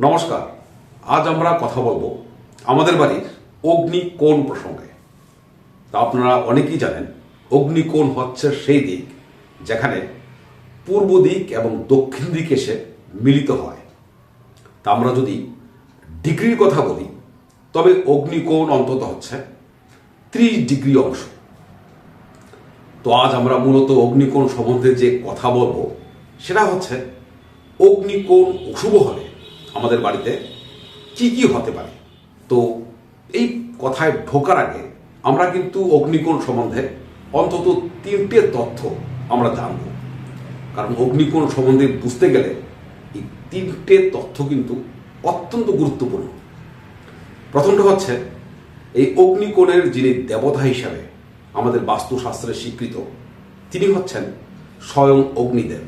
নমস্কার, আজ আমরা কথা বলব আমাদের বাড়ির অগ্নিকোণ প্রসঙ্গে। তা আপনারা অনেকেই জানেন, অগ্নিকোণ হচ্ছে সেই দিক যেখানে পূর্ব দিক এবং দক্ষিণ দিক এসে মিলিত হয়। তা আমরা যদি ডিগ্রির কথা বলি, তবে অগ্নিকোণ অন্তত হচ্ছে ত্রিশ ডিগ্রি অংশ। তো আজ আমরা মূলত অগ্নিকোণ সম্বন্ধে যে কথা বলব, সেটা হচ্ছে অগ্নিকোণ অশুভ হলে আমাদের বাড়িতে কি কি হতে পারে? তো এই কথায় ঢোকার আগে আমরা কিন্তু অগ্নিকোণ সম্বন্ধে অন্তত তিনটে তথ্য আমরা জানব। কারণ অগ্নিকোণ সম্বন্ধে বুঝতে গেলে এই তিনটে তথ্য কিন্তু অত্যন্ত গুরুত্বপূর্ণ। প্রথমটা হচ্ছে, এই অগ্নিকোণের যিনি দেবতা হিসাবে আমাদের বাস্তুশাস্ত্রে স্বীকৃত, তিনি হচ্ছেন স্বয়ং অগ্নিদেব।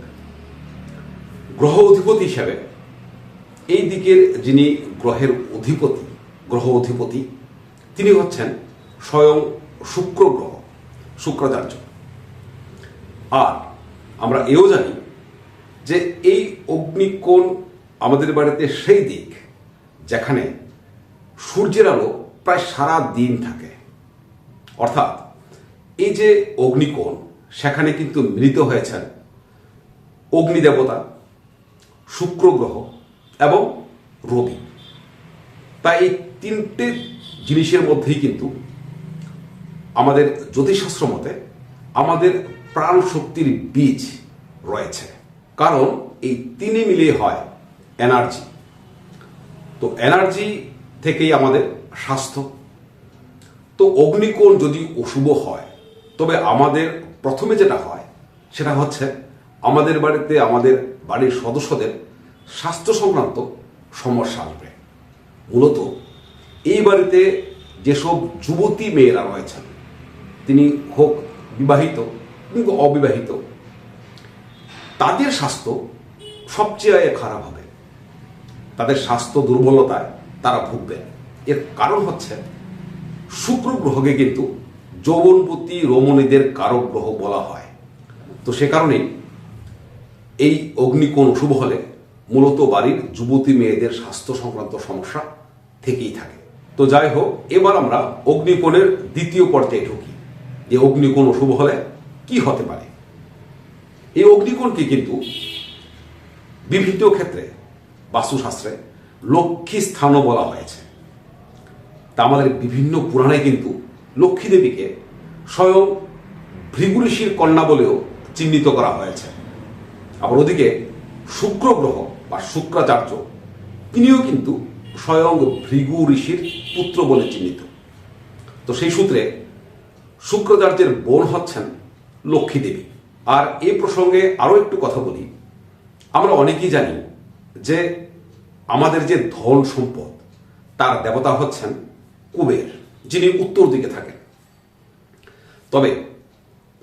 গ্রহ অধিপতি হিসাবে এই দিকের যিনি গ্রহের অধিপতি, গ্রহ অধিপতি, তিনি হচ্ছেন স্বয়ং শুক্র গ্রহ, শুক্রাচার্য। আর আমরা এও জানি যে এই অগ্নিকোণ আমাদের বাড়িতে সেই দিক, যেখানে সূর্যের আলো প্রায় সারা দিন থাকে। অর্থাৎ এই যে অগ্নিকোণ, সেখানে কিন্তু মিলিত হয়েছেন অগ্নিদেবতা, শুক্র গ্রহ এবং রবি। তাই এই তিনটে জিনিসের মধ্যেই কিন্তু আমাদের জ্যোতিষশাস্ত্র মতে আমাদের প্রাণ শক্তির বীজ রয়েছে। কারণ এই তিনে মিলিয়ে হয় এনার্জি। তো এনার্জি থেকেই আমাদের স্বাস্থ্য। তো অগ্নিকোণ যদি অশুভ হয়, তবে আমাদের প্রথমে যেটা হয়, সেটা হচ্ছে আমাদের বাড়িতে, আমাদের বাড়ির সদস্যদের স্বাস্থ্য সংক্রান্ত সমস্যা আসবে। মূলত এই বাড়িতে যেসব যুবতী মেয়েরা রয়েছেন, তিনি হোক বিবাহিত কিংবা অবিবাহিত, তাদের স্বাস্থ্য সবচেয়ে খারাপ হবে। তাদের স্বাস্থ্য দুর্বলতায় তারা ভুগবে এর কারণ হচ্ছে শুক্র গ্রহকে কিন্তু যৌবনপতি রমণীদের কারক গ্রহ বলা হয়। তো সে কারণেই এই অগ্নিকোণ শুভ হলে মূলত বাড়ির যুবতী মেয়েদের স্বাস্থ্য সংক্রান্ত সমস্যা থেকেই থাকে। তো যাই হোক, এবার আমরা অগ্নিকোণের দ্বিতীয় পর্যায়ে ঢুকি। যে অগ্নিকোণ অশুভ হলে কি হতে পারে? এই অগ্নিকোণকে কিন্তু বিভিন্ন ক্ষেত্রে বাস্তুশাস্ত্রে লক্ষ্মী স্থানও বলা হয়েছে। তা আমাদের বিভিন্ন পুরাণে কিন্তু লক্ষ্মী দেবীকে স্বয়ং ভৃগু কন্যা বলেও চিহ্নিত করা হয়েছে। আবার ওদিকে শুক্র গ্রহ বা শুক্রাচার্য, তিনিও কিন্তু স্বয়ং ভৃগু ঋষির পুত্র বলে চিহ্নিত। তো সেই সূত্রে শুক্রাচার্যের বোন হচ্ছেন লক্ষ্মী দেবী। আর এ প্রসঙ্গে আরও একটু কথা বলি। আমরা অনেকেই জানি যে আমাদের যে ধন সম্পদ, তার দেবতা হচ্ছেন কুবের, যিনি উত্তর দিকে থাকেন। তবে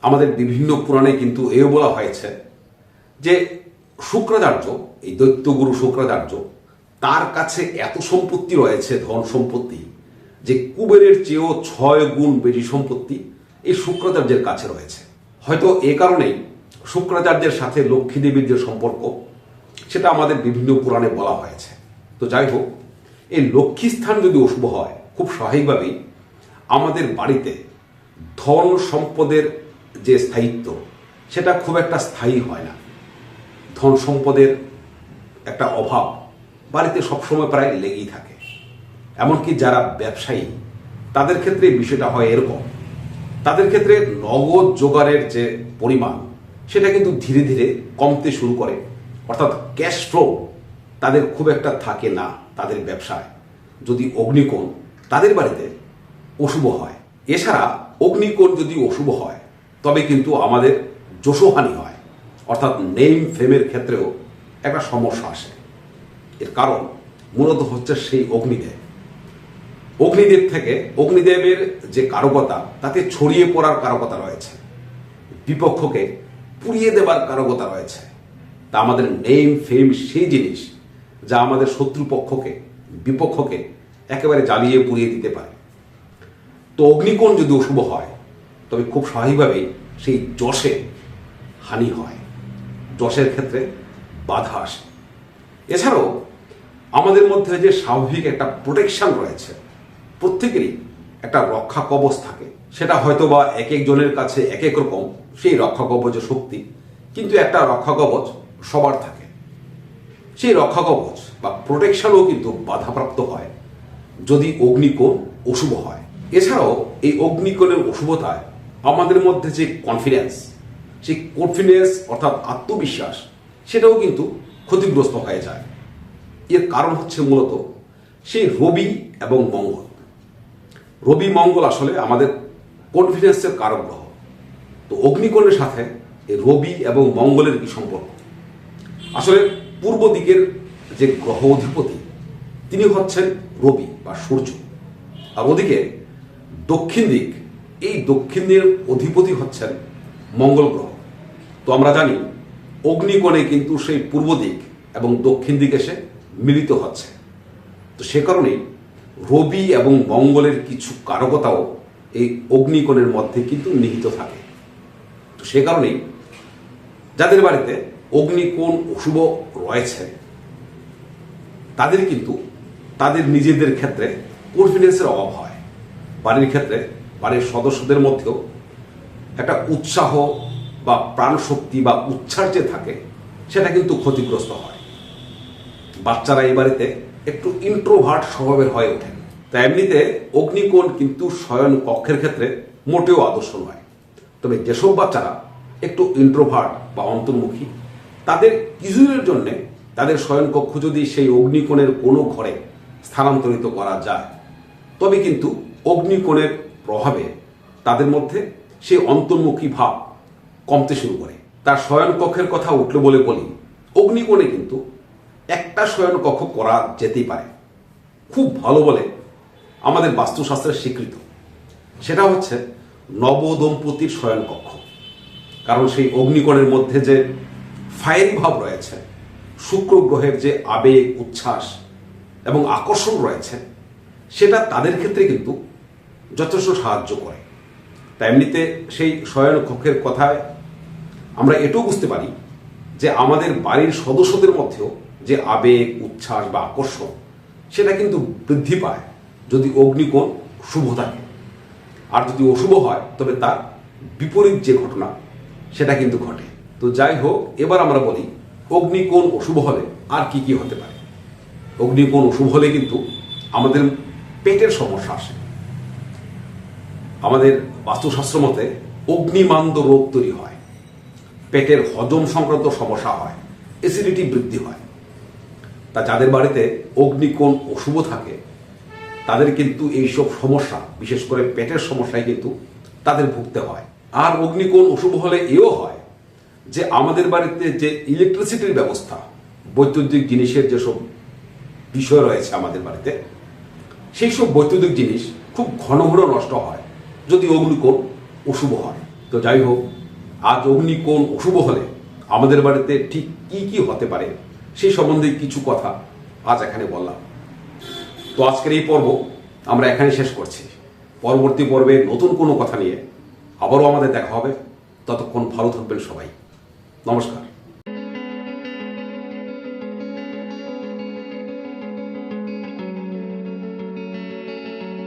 আমাদের বিভিন্ন পুরাণে কিন্তু এও বলা হয়েছে যে শুক্রাচার্য এই দৈত্যগুরু শুক্রাচার্য তার কাছে এত সম্পত্তি রয়েছে, ধন সম্পত্তি, যে কুবেরের চেয়েও ছয় গুণ বেশি সম্পত্তি এই শুক্রাচার্যের কাছে রয়েছে। হয়তো এ কারণেই শুক্রাচার্যের সাথে লক্ষ্মী দেবীর যে সম্পর্ক, সেটা আমাদের বিভিন্ন পুরাণে বলা হয়েছে। তো যাই হোক এই লক্ষ্মী স্থান যদি অশুভ হয়, খুব স্বাভাবিকভাবেই আমাদের বাড়িতে ধন সম্পদের যে স্থায়িত্ব, সেটা খুব একটা স্থায়ী হয় না। ধন সম্পদের একটা অভাব বাড়িতে সবসময় প্রায় লেগেই থাকে। এমনকি যারা ব্যবসায়ী, তাদের ক্ষেত্রে বিষয়টা হয় এরকম। তাদের ক্ষেত্রে নগদ জোগাড়ের যে পরিমাণ, সেটা কিন্তু ধীরে ধীরে কমতে শুরু করে। অর্থাৎ ক্যাশ ফ্লো তাদের খুব একটা থাকে না তাদের ব্যবসায়। যদি অগ্নিকোণ তাদের বাড়িতে অশুভ হয়। এছাড়া অগ্নিকোণ যদি অশুভ হয়, তবে কিন্তু আমাদের যশোহানি হয়। অর্থাৎ নেম ফেমের ক্ষেত্রেও একটা সমস্যা আসে। এর কারণ মূলত হচ্ছে সেই অগ্নিদেব। অগ্নিদেব থেকে অগ্নিদেবের যে কারকতা, তাতে ছড়িয়ে পড়ার কারকতা রয়েছে। বিপক্ষকে পুড়িয়ে দেবার কারকতা রয়েছে। তা আমাদের নেম ফেম সেই জিনিস যা আমাদের শত্রুপক্ষকে, বিপক্ষকে একেবারে জ্বালিয়ে পুড়িয়ে দিতে পারে। তো অগ্নিকোণ যদি অশুভ হয়, তবে খুব স্বাভাবিকভাবেই সেই যশে হানি হয়। যশের ক্ষেত্রে বাধা আসে। এছাড়াও আমাদের মধ্যে যে স্বাভাবিক একটা প্রোটেকশন রয়েছে, প্রত্যেকেরই একটা রক্ষা কবচ থাকে। সেটা হয়তো বা এক একজনের কাছে এক এক রকম, সেই রক্ষা কবচের শক্তি, কিন্তু একটা রক্ষা কবচ সবার থাকে। সেই রক্ষা কবচ বা প্রোটেকশনও কিন্তু বাধাপ্রাপ্ত হয় যদি অগ্নিকোণ অশুভ হয়। এছাড়াও এই অগ্নিকোণের অশুভতায় আমাদের মধ্যে যে কনফিডেন্স সেই কনফিডেন্স অর্থাৎ আত্মবিশ্বাস, সেটাও কিন্তু ক্ষতিগ্রস্ত হয়ে যায়। এর কারণ হচ্ছে মূলত সেই রবি এবং মঙ্গল। রবি, মঙ্গল আসলে আমাদের কনফিডেন্সের কারক গ্রহ। তো অগ্নিকোণের সাথে এই রবি এবং মঙ্গলের কি সম্পর্ক? আসলে পূর্ব দিকের যে গ্রহ অধিপতি, তিনি হচ্ছেন রবি বা সূর্য। আর ওদিকে দক্ষিণ দিক, এই দক্ষিণ দিকের অধিপতি হচ্ছেন মঙ্গল গ্রহ। তো আমরা জানি অগ্নিকোণে কিন্তু সেই পূর্ব দিক এবং দক্ষিণ দিক এসে মিলিত হচ্ছে। তো সে কারণেই রবি এবং মঙ্গলের কিছু কারকতাও এই অগ্নিকোণের মধ্যে কিন্তু নিহিত থাকে। তো সে কারণেই যাদের বাড়িতে অগ্নিকোণ অশুভ রয়েছে, তাদের কিন্তু তাদের নিজেদের ক্ষেত্রে কনফিডেন্সের অভাব হয়। বাড়ির ক্ষেত্রে বাড়ির সদস্যদের মধ্যেও একটা উৎসাহ বা প্রাণশক্তি বা উচ্ছ্বাস যে থাকে, সেটা কিন্তু ক্ষতিগ্রস্ত হয়। বাচ্চারা এই বাড়িতে একটু ইন্ট্রোভার্ট স্বভাবের হয়ে ওঠেন তাই এমনিতে অগ্নিকোণ কিন্তু শয়ন কক্ষের ক্ষেত্রে মোটেও আদর্শ নয়। তবে যেসব বাচ্চারা একটু ইন্ট্রোভার্ট বা অন্তর্মুখী, তাদের কিছুদিনের জন্য তাদের শয়নকক্ষ যদি সেই অগ্নিকোণের কোনো ঘরে স্থানান্তরিত করা যায়, তবে কিন্তু অগ্নিকোণের প্রভাবে তাদের মধ্যে সেই অন্তর্মুখী ভাব কমতে শুরু করে। তার শয়নকক্ষের কথা উঠল বলে বলি। অগ্নিকোণে কিন্তু একটা শয়নকক্ষ করা যেতেই পারে। খুব ভালো বলে আমাদের বাস্তুশাস্ত্রের স্বীকৃত। সেটা হচ্ছে নবদম্পতির শয়নকক্ষ। কারণ সেই অগ্নিকোণের মধ্যে যে ফায়ারি ভাব রয়েছে, শুক্র গ্রহের যে আবেগ, উচ্ছ্বাস এবং আকর্ষণ রয়েছে, সেটা তাদের ক্ষেত্রে কিন্তু যথেষ্ট সাহায্য করে। তাই এমনিতে সেই শয়ন কক্ষের কথায় আমরা এটাও বুঝতে পারি যে আমাদের বাড়ির সদস্যদের মধ্যেও যে আবেগ, উচ্ছ্বাস বা আকর্ষণ, সেটা কিন্তু বৃদ্ধি পায় যদি অগ্নিকোণ শুভ থাকে। আর যদি অশুভ হয়, তবে তার বিপরীত যে ঘটনা, সেটা কিন্তু ঘটে। তো যাই হোক, এবার আমরা বলি, অগ্নিকোণ অশুভ হলে আর কি কি হতে পারে? অগ্নিকোণ অশুভ হলে কিন্তু আমাদের পেটের সমস্যা আসে। আমাদের বাস্তুশাস্ত্র মতে অগ্নিমান্দ রোগ তৈরি হয়। পেটের হজম সংক্রান্ত সমস্যা হয় অ্যাসিডিটি বৃদ্ধি হয়। তা যাদের বাড়িতে অগ্নিকোণ অশুভ থাকে, তাদের কিন্তু এইসব সমস্যা, বিশেষ করে পেটের সমস্যায় কিন্তু তাদের ভুগতে হয়। আর অগ্নিকোণ অশুভ হলে এও হয় যে আমাদের বাড়িতে যে ইলেকট্রিসিটির ব্যবস্থা, বৈদ্যুতিক জিনিসের যেসব বিষয় রয়েছে আমাদের বাড়িতে সেই সব বৈদ্যুতিক জিনিস খুব ঘন ঘন নষ্ট হয় যদি অগ্নিকোণ অশুভ হয়। তো যাই হোক আজ অগ্নিকোণ অশুভ হলে আমাদের বাড়িতে ঠিক কি কি হতে পারে সেই সম্বন্ধে কিছু কথা আজ এখানে বললাম। তো আজকের এই পর্ব আমরা এখানে শেষ করছি। পরবর্তী পর্বে নতুন কোনো কথা নিয়ে আবারও আমাদের দেখা হবে। ততক্ষণ ভালো থাকবেন সবাই। নমস্কার।